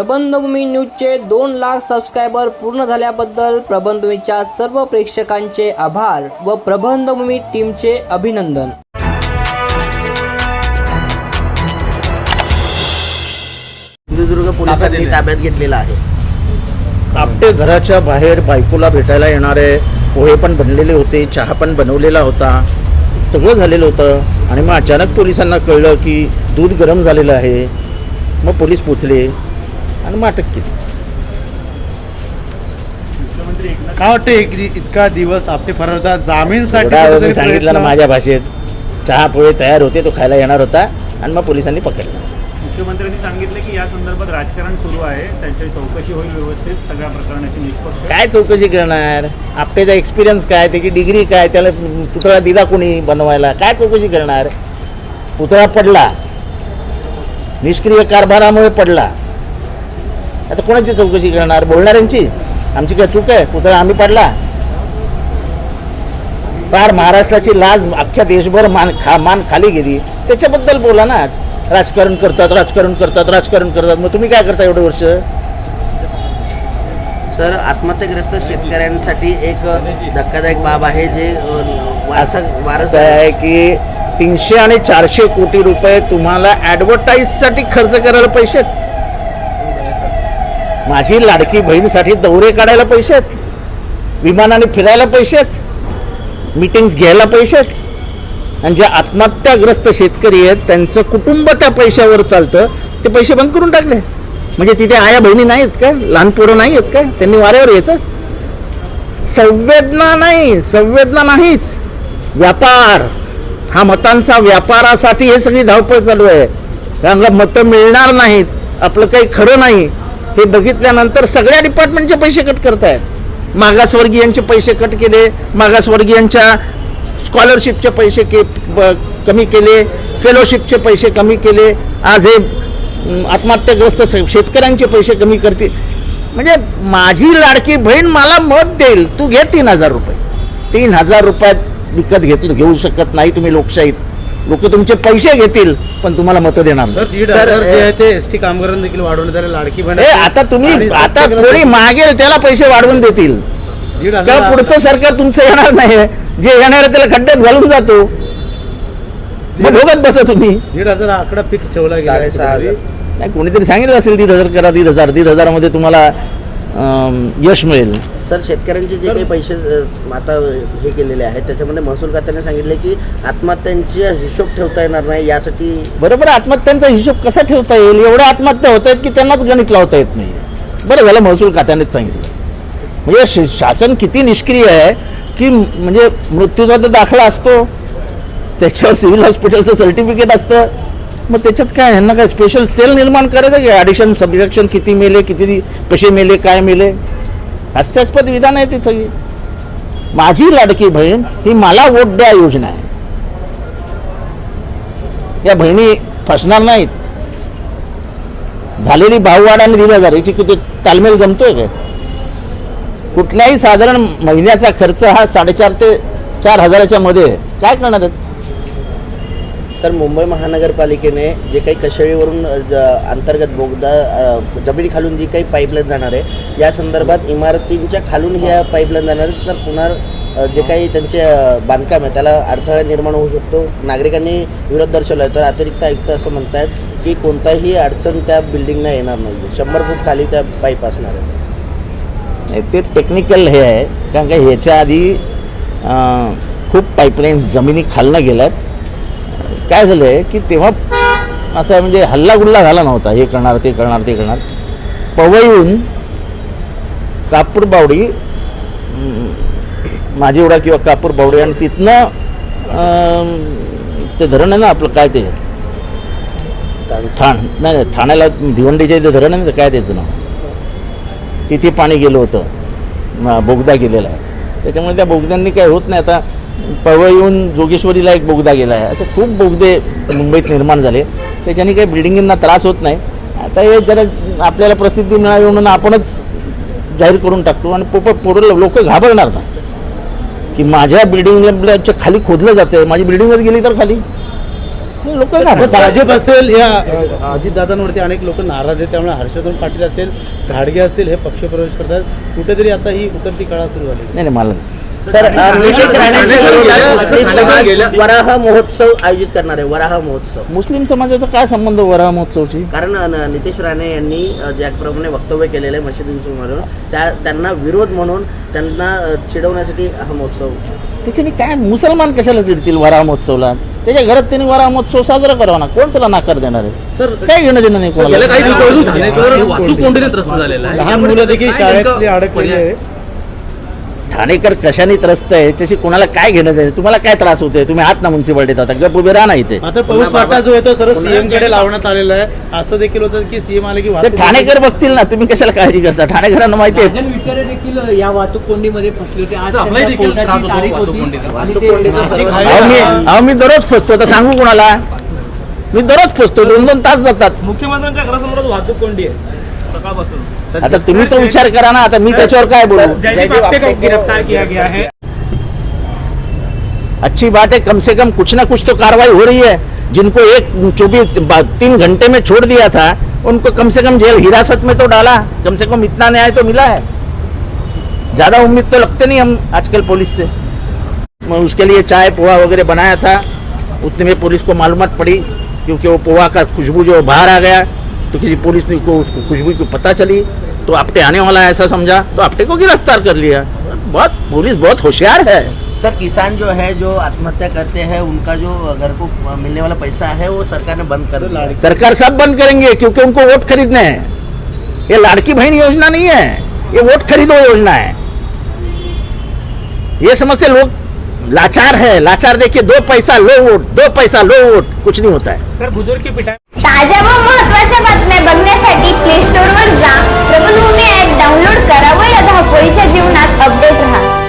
प्रबंधभूमी न्यूजचे दोन लाख सबस्क्रायबर पूर्ण झाल्याबद्दल प्रबंधभूमीच्या सर्व प्रेक्षकांचे आभार व प्रबंधभूमी टीमचे अभिनंदन. सिंधुदुर्ग पोलिसांनी ताब्यात घेतलेला आहे. आपटे घराच्या बाहेर बायकोला भेटायला येणारे पोहे पण बनलेले होते चहा पण बनवलेला होता. सगळं झालेलं होतं आणि मग अचानक पोलिसांना कळलं की दूध गरम झालेलं आहे. मग पोलीस पोचले आणि मग अटक केली. काय वाटतं एक इतका दिवस आपटे फरार होता जामीनसाठी एवढा वेळ मी कुठेतरी सांगितलं ना प्रयत्न- माझ्या भाषेत चहा पोहे तयार होते तो खायला येणार होता आणि मग पोलिसांनी पकडला. मुख्यमंत्र्यांनी सांगितले की या संदर्भात राजकारण सुरू आहे त्यांची चौकशी होईल व्यवस्थित सगळ्या प्रकरणाची निष्पक्ष. काय चौकशी करणार? आपटेचा एक्सपिरियन्स काय? त्याची डिग्री काय? त्याला पुतळा दिला कोणी बनवायला? काय चौकशी करणार? पुतळा पडला. निष्क्रिय कारभारामुळे पडला. आता कोणाची चौकशी करणार? बोलणाऱ्यांची. आमची काय चूक आहे? पुतळा आम्ही पडला? फार महाराष्ट्राची लाज अख्ख्या देशभर मान खा मान खाली गेली. त्याच्याबद्दल बोला ना. राजकारण करतात राजकारण करतात राजकारण करतात. मग तुम्ही काय करता एवढं वर्ष? सर आत्महत्याग्रस्त शेतकऱ्यांसाठी एक धक्कादायक बाब आहे जे अ, वारसा वारस असं आहे की तीनशे आणि चारशे कोटी रुपये तुम्हाला ॲडव्हर्टाईजसाठी खर्च करायला पैसे. माझी लाडकी बहिणीसाठी दौरे काढायला पैसे आहेत. विमानाने फिरायला पैसे आहेत. मीटिंग्स घ्यायला पैसे आहेत. आणि जे आत्महत्याग्रस्त शेतकरी आहेत त्यांचं कुटुंब त्या पैशावर चालतं. ते पैसे बंद करून टाकले. म्हणजे तिथे आया बहिणी नाही आहेत का लहान पोरं नाही आहेत का त्यांनी वाऱ्यावर यायचं? संवेदना नाही. संवेदना नाहीच. व्यापार. हा मतांचा व्यापारासाठी हे सगळी धावपळ चालू आहे. त्यांना मतं मिळणार नाहीत. आपलं काही खरं नाही. हे बघितल्यानंतर सगळ्या डिपार्टमेंटचे पैसे कट करतायत. मागासवर्गीयांचे पैसे कट केले मागासवर्गीयांच्या स्कॉलरशिपचे पैसे के ब- कमी केले फेलोशिपचे पैसे कमी केले. आज हे आत्महत्याग्रस्त शेतकऱ्यांचे पैसे कमी करतील. म्हणजे माझी लाडकी बहीण मला मत देईल. तू घे तीन हजार रुपये. तीन हजार रुपयात विकत घेतलं घेऊ शकत नाही तुम्ही लोकशाहीत. लोक तुमचे पैसे घेतील पण तुम्हाला मतं देणार आता तुम्ही आता कोणी मागेल त्याला पैसे वाढवून देतील. पुढचं सरकार तुमचं येणार नाही जे येणार आहे त्याला खड्ड्यात घालून जातो. मग भोगत बसा तुम्ही. दीड हजार आकडा फिक्स ठेवला. नाही कोणीतरी सांगितलं असेल दीड हजार करा दीड हजार. दीड हजारामध्ये तुम्हाला यश मिळेल. सर शेतकऱ्यांचे जे काही पैसे आता हे केलेले आहेत त्याच्यामध्ये महसूल खात्याने सांगितले की आत्महत्यांचे हिशोब ठेवता येणार नाही यासाठी बरोबर आत्महत्यांचा हिशोब कसा ठेवता येईल? एवढ्या आत्महत्या होत आहेत की त्यांनाच गणित लावता येत नाही बरं झालं महसूल खात्यानेच सांगितलं. म्हणजे शासन किती निष्क्रिय आहे की म्हणजे मृत्यूचा तर दाखला असतो. त्याच्यावर सिव्हिल हॉस्पिटलचं सर्टिफिकेट असतं. मग त्याच्यात काय यांना काय स्पेशल सेल निर्माण करायचं की ॲडिशन सबजेक्शन किती मेले किती कसे मेले काय मेले? हास्यास्पद विधान आहे ती सगळी. माझी लाडकी बहीण ही मला वोट द्या योजना आहे. या बहिणी फसणार नाहीत. झालेली भाववाढ आणि दीड हजार याची किती तालमेल जमतोय काय? कुठल्याही साधारण महिन्याचा खर्च हा साडेचार ते चार हजाराच्या मध्ये आहे. काय करणार आहेत? सर मुंबई महानगरपालिकेने जे काही कशेळीवरून अंतर्गत बोगदा अ, जमिनीखालून जी काही पाईपलाईन जाणार आहे या संदर्भात इमारतींच्या खालून ह्या पाईपलाईन जाणार आहेत. तर पुन्हा जे काही त्यांचे बांधकाम आहे त्याला अडथळा निर्माण होऊ शकतो. नागरिकांनी विरोध दर्शवला आहे. तर अतिरिक्त आयुक्त असं म्हणतायत की कोणताही अडचण त्या बिल्डिंगना येणार नाही शंभर फूट खाली त्या पाईप असणार आहे ते टेक्निकल हे आहे. कारण का ह्याच्या आधी खूप पाईपलाईन जमिनी खालनं गेल्यात. काय झालं आहे की तेव्हा असं म्हणजे हल्लागुल्ला झाला नव्हता हे करणार ते करणार ते करणार. पवईहून कापूर बावडी अं, माझीवडा किंवा कापूर बावडी आणि तिथनं ते धरण आहे ना आपलं काय ते? ठाण नाही ठाण्याला भिवंडीच्या ते धरण आहे ना काय त्याचं नाव? तिथे पाणी गेलं होतं. बोगदा गेलेला आहे. त्याच्यामुळे त्या बोगद्यांनी काय होत नाही. आता पवईहून जोगेश्वरीला एक बोगदा गेला आहे. असे खूप बोगदे मुंबईत निर्माण झाले. त्याच्याने काही बिल्डिंगींना त्रास होत नाही. आता हे जरा आपल्याला प्रसिद्धी मिळावी म्हणून आपणच जाहीर करून टाकतो आणि पोप पोरं लोक घाबरणार ना. की माझ्या बिल्डिंगच्या खाली खोदलं जातं माझी बिल्डिंगच गेली तर खाली. लोक भाजप असेल या अजितदादांवरती अनेक लोक नाराज आहेत. त्यामुळे हर्षवर्धन पाटील असेल घाडगे असेल हे पक्षप्रवेश करतात. कुठेतरी आता ही उतरती काळा सुरू झाली. नाही नाही मला नितेश राणे वराह महोत्सव आयोजित करणार आहे वराह महोत्सव. मुस्लिम समाजाचा काय संबंध वरा महोत्सवची? कारण नितेश राणे यांनी ज्याप्रमाणे वक्तव्य केलेलं आहे मशिदींसमोरून त्या त्यांना विरोध म्हणून त्यांना चिडवण्यासाठी हा महोत्सव त्याच्याने काय मुसलमान कशाला चिडतील वरा महोत्सवला? त्याच्या घरात त्यांनी वरा महोत्सव साजरा करावा ना. कोण त्याला नाकार देणार आहे? सर काय घेणं देणं नाही कोणाला? लहान मुलं देखील शाळेतली अडकलेली आहे. ठाणेकर कशाने त्रस्त आहे? त्याची कोणाला काय घेणं देणं? तुम्हाला काय त्रास होते तुम्ही आहात ना म्युन्सिपाल्टीत आता गप उभे राहा ना इथे. आता पाऊस वाटा जो आहे तो सर्व सीएमकडे लावण्यात आलेला आहे. असं देखील होतं की सीएम आले की ठाणेकर बघतील ना तुम्ही कशाला काळजी करता? ठाणेकरांना माहिती आहे. विचारे देखील या वाहतूक कोंडीमध्ये फसले होते. आज त्यांच्या कोर्टाची तारीख होती. आणि वाहतूक ते कोंडीचं नाशिक सर्व- अहो मी अहो मी दररोज फसतो आता सांगू कोणाला? मी दररोज फसतो दोन दोन तास जातात मुख्यमंत्र्यांच्या घरासमोरच वाहतूक कोंडी आहे. सकाळपासून आता तुम्ही तो विचार करा ना आता मी त्याच्यावर काय बोलू गिरफ़्तार किया गया है अच्छी बात है कम से कम कुछ ना कुछ तो कार्रवाई हो रही है जिनको एक चौबीस तीन घंटे में छोड़ दिया था उनको कम से कम जेल हिरासत में तो डाला कम से कम इतना न्याय तो मिला है ज़्यादा उम्मीद तो लगते नहीं हम आजकल पुलिस से मैं उसके लिए चाय पोहा वगैरह बनाया था उतने में पुलिस को मालूमात पड़ी क्योंकि वो पोहा का खुशबू जो बाहर आ गया तो किसी पुलिस ने को उसको खुशबू को पता चली तो आपटे आने वाला ऐसा समझा तो आपटे को गिरफ़्तार कर लिया। बहुत पुलिस बहुत होशियार है। सर किसान जो है जो आत्महत्या करते हैं उनका जो घर को मिलने वाला पैसा है वो सरकार ने बंद कर दिया। सरकार सब बंद करेंगे क्योंकि उनको वोट खरीदने हैं। ये लाड़की बहन योजना नहीं है ये वोट खरीदो योजना है। ये समझते लोग लाचार है लाचार देखिए दो पैसा लो वोट दो पैसा लो वोट कुछ नहीं होता है। सर बुजुर्ग की पिटाई ताज्या व महत्त्वाच्या बातम्या बघण्यासाठी प्ले स्टोर वर जा. प्रबलभूमी ऍप डाउनलोड करा व या धावपळीच्या जीवनात अपडेट राहा.